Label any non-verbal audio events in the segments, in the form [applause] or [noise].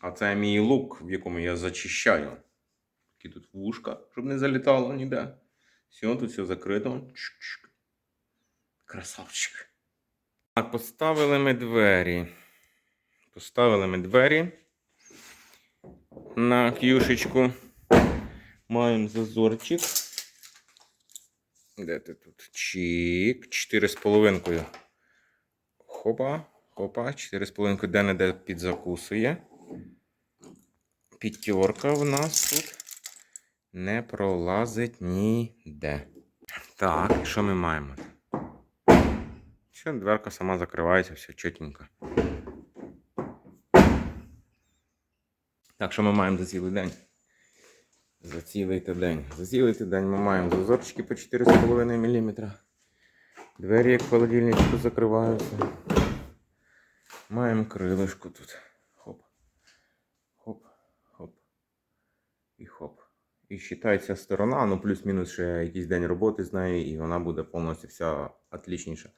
А це мій лук, в якому я зачищаю. Такі тут вушка, щоб не залітало ніде. Все, тут все закрито. Чик-чик. Красавчик. Так, поставили ми двері. Поставили ми двері на кюшечку. Маємо зазорчик. Де ти тут? Чік. Чотири з половинкою. Хопа, хопа, чотири з половинкою де-не-де підзакусує. П'ятерка в нас тут не пролазить ніде. Так, і що ми маємо? Все, дверка сама закривається, все чотенько. Так, що ми маємо за цілий день? За цілий день. За цілий день ми маємо зазорчики по 4,5 мм. Двері, як в холодильничку, закриваються. Маємо крилишко тут. І считається сторона, ну плюс-мінус ще якийсь день роботи з нею, і вона буде повністю вся отлічніша.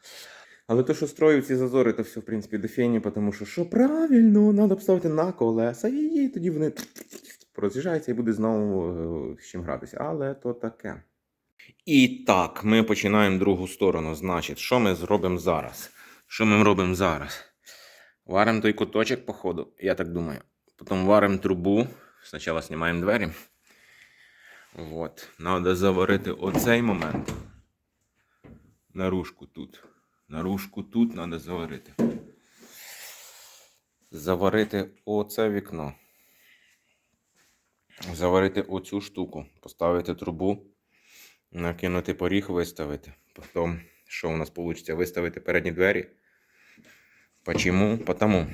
Але то, що строю ці зазори, то все, в принципі, до фені, тому що що правильно, треба поставити на колеса, і, і тоді вони роз'їжджаються і буде знову е, з чим гратися. Але то таке. І так, ми починаємо другу сторону. Значить, що ми зробимо зараз? Що ми робимо зараз? Варимо той куточок, походу, я так думаю. Потім варимо трубу. Спочатку знімаємо двері. Вот. Надо заварити оцей момент. Наружку тут. Наружку тут треба заварити. Заварити оце вікно. Заварити оцю штуку. Поставити трубу. Накинути поріг, виставити. Потім, що у нас вийде? Виставити передні двері. Почему? Потому.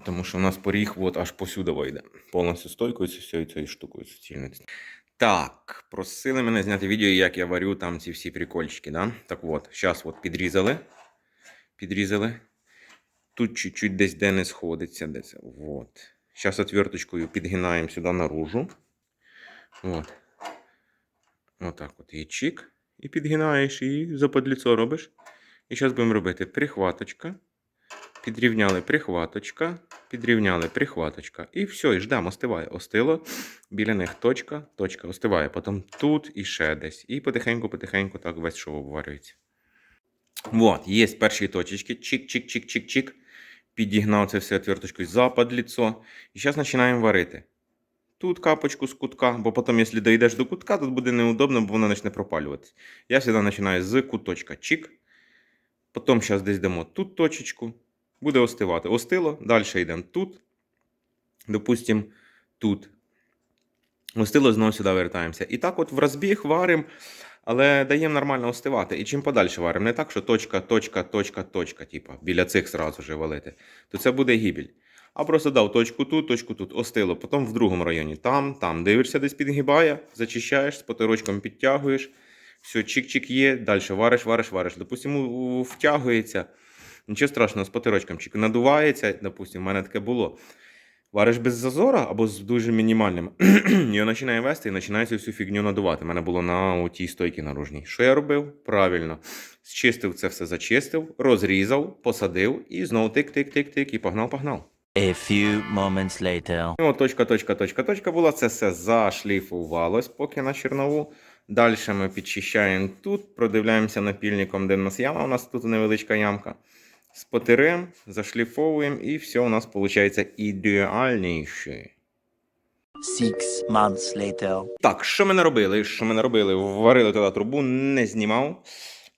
Тому що у нас поріг от аж посюди вийде. Повністю стойкою з всією цією штукою суцільною. Так, просили мене зняти відео, як я варю там ці всі прикольчики, да? Так от, зараз от підрізали. Підрізали. Тут чуть-чуть десь де не сходиться. Де це. Вот. Зараз отверточкою підгинаємо сюди наружу. Вот. Отак от і чик. І підгинаєш, і заподліцо робиш. І зараз будемо робити прихваточка. Підрівняли прихваточка, підрівняли прихваточка. І все, і ждемо, остиває. Остило. Біля них точка, точка остиває. Потім тут і ще десь. І потихеньку-потихеньку так весь шов обварюється. Вот, є перші точечки. Чик-чик-чик-чик-чик. Підігнав це все отверточкою запад ліцо. І зараз починаємо варити. Тут капочку з кутка, бо потім, якщо дійдеш до кутка, тут буде неудобно, бо вона почне пропалюватися. Я завжди починаю з куточка. Чик. Потім зараз десь дамо тут точечку. Буде остивати. Остило, далі йдемо тут. Допустимо, тут. Остило, знову сюди вертаємося. І так от в розбіг варимо, але даємо нормально остивати. І чим подальше варимо. Не так, що точка, точка, точка, точка, типу, біля цих зразу же валити. То це буде гібель. А просто дав точку тут, точку тут, остило, потім в другому районі. Там, там. Дивишся, десь підгибає, зачищаєш, з потирочком підтягуєш. Все, чик-чик є, далі вариш, вариш, вариш. Допустимо, втягується. Нічого страшного, з потирочком чик надувається, допустимо, в мене таке було. Вариш без зазора або з дуже мінімальним. [clears throat] Його починає вести і починається всю фігню надувати. У мене було на тій стойці наружній. Що я робив? Правильно. Зчистив це все, зачистив, розрізав, посадив і знову тик-тик-тик-тик, і погнав-погнав. A few moments later. Ну, точка, точка, точка, точка була. Це все зашліфувалось поки на чернову. Далі ми підчищаємо тут, продивляємося напільником, де в нас яма. У нас тут невеличка ямка. Спотирем, зашліфовуємо, і все у нас виходить ідеальніше. Six months later. Так, що ми не робили? Що ми не робили? Варили туди трубу, не знімав.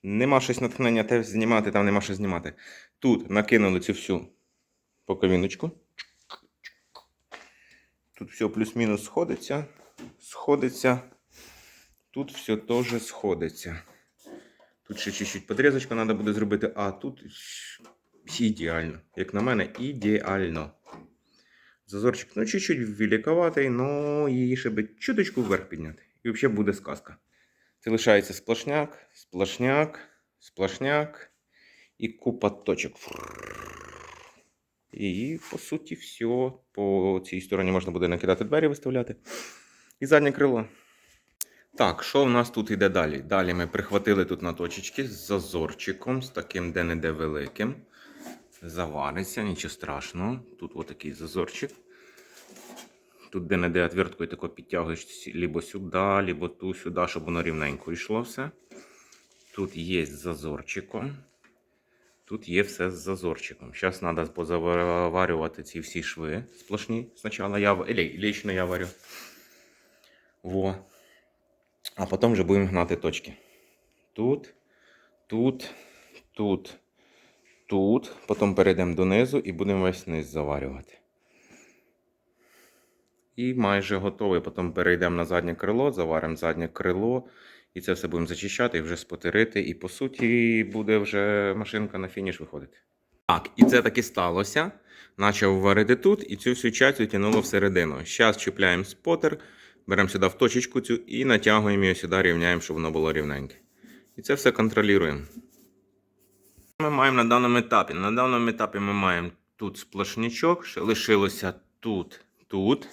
Нема щось натхнення те знімати, там нема що знімати. Тут накинули цю всю поковіночку. Тут все плюс-мінус сходиться. Сходиться. Тут все теж сходиться. Тут ще чуть-чуть подрізочку треба буде зробити, а тут ідеально. Як на мене, ідеально. Зазорчик, ну, чуть-чуть великоватий, но її ще би чуточку вверх підняти. І взагалі буде сказка. Це лишається сплошняк, сплошняк, сплошняк і купа точок. І, по суті, все. По цій стороні можна буде накидати двері, виставляти. І заднє крило. Так, що в нас тут іде далі? Далі ми прихватили тут на точечки з зазорчиком, з таким де-не-де великим. завариться, нічого страшного. Тут отакий зазорчик. Тут де-не-де отверткою тако підтягуєш либо сюди, либо ту сюди, щоб воно рівненько йшло все. Тут є з зазорчиком. Тут є все з зазорчиком. Зараз треба позаварювати ці всі шви сплошні. Спочатку я лічно я варю. Во. А потім вже будемо гнати точки. Тут, тут, тут, тут. Потім перейдемо донизу і будемо весь низ заварювати. І майже готовий. Потім перейдемо на заднє крило, заваримо заднє крило. І це все будемо зачищати і вже спотирити. І по суті буде вже машинка на фініш виходити. Так, і це таки сталося. Почав варити тут і цю всю часть витягнуло всередину. Зараз чіпляємо спотер, беремо сюди в точечку цю і натягуємо її сюди, рівняємо, щоб воно було рівненьке. І це все контролюємо. Ми маємо на даному етапі. На даному етапі ми маємо тут ще лишилося тут, тут.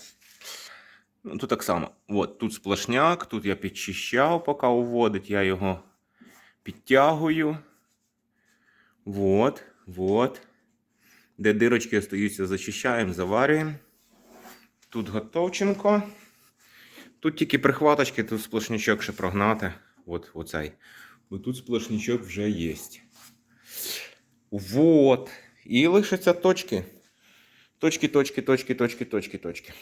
Ну, тут так само. От, тут сплошняк, тут я підчищав, поки уводить, я його підтягую. Вот, вот. Де дирочки остаються, зачищаємо, заварюємо. Тут готовченко. Тут тільки прихваточки, тут сплошнячок ще прогнати. От, оцей. Бо тут сплошнячок вже є. Вот. І лишаться точки. Точки, точки, точки, точки, точки, точки.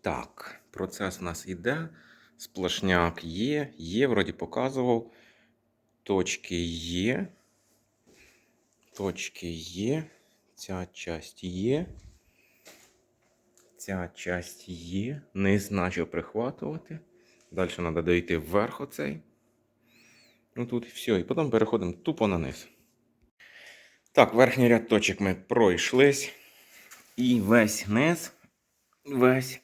Так, процес у нас іде. Сплошняк є. Є, вроді показував. Точки є. Точки є. Ця часть є. Ця часть є. Низ почав прихватувати. Далі треба дойти вверх оцей. Ну тут все. І потім переходимо тупо на низ. Так, верхній ряд точок ми пройшлись. І весь низ, весь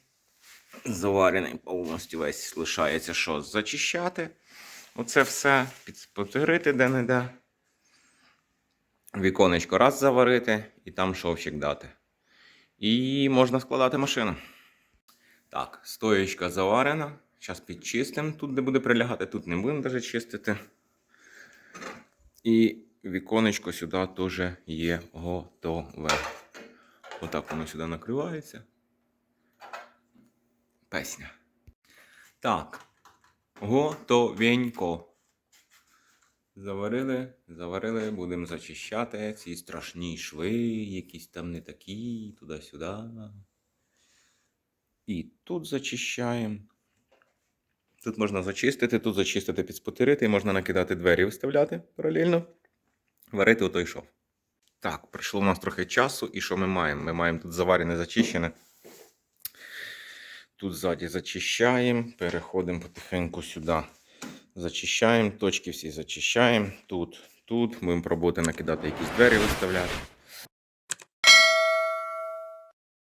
заварений повністю весь лишається що? Зачищати. Оце все підспотирити де-не-де. Віконечко раз заварити і там шовчик дати. І можна складати машину. Так, стоєчка заварена. Зараз підчистимо тут, де буде прилягати, тут не будемо навіть чистити. І віконечко сюди теж є готове. Отак воно сюди накривається. Песня. Так. Готовенько. Заварили, заварили, будемо зачищати ці страшні шви, якісь там не такі, туди-сюди. І тут зачищаємо. Тут можна зачистити, тут зачистити, підспотирити, і можна накидати двері виставляти паралельно. Варити отой шов. Так, пройшло у нас трохи часу, і що ми маємо? Ми маємо тут заварене зачищене. Тут ззаді зачищаємо, переходимо потихеньку сюди. Зачищаємо, точки всі зачищаємо. Тут, тут. Будемо пробувати накидати якісь двері виставляти.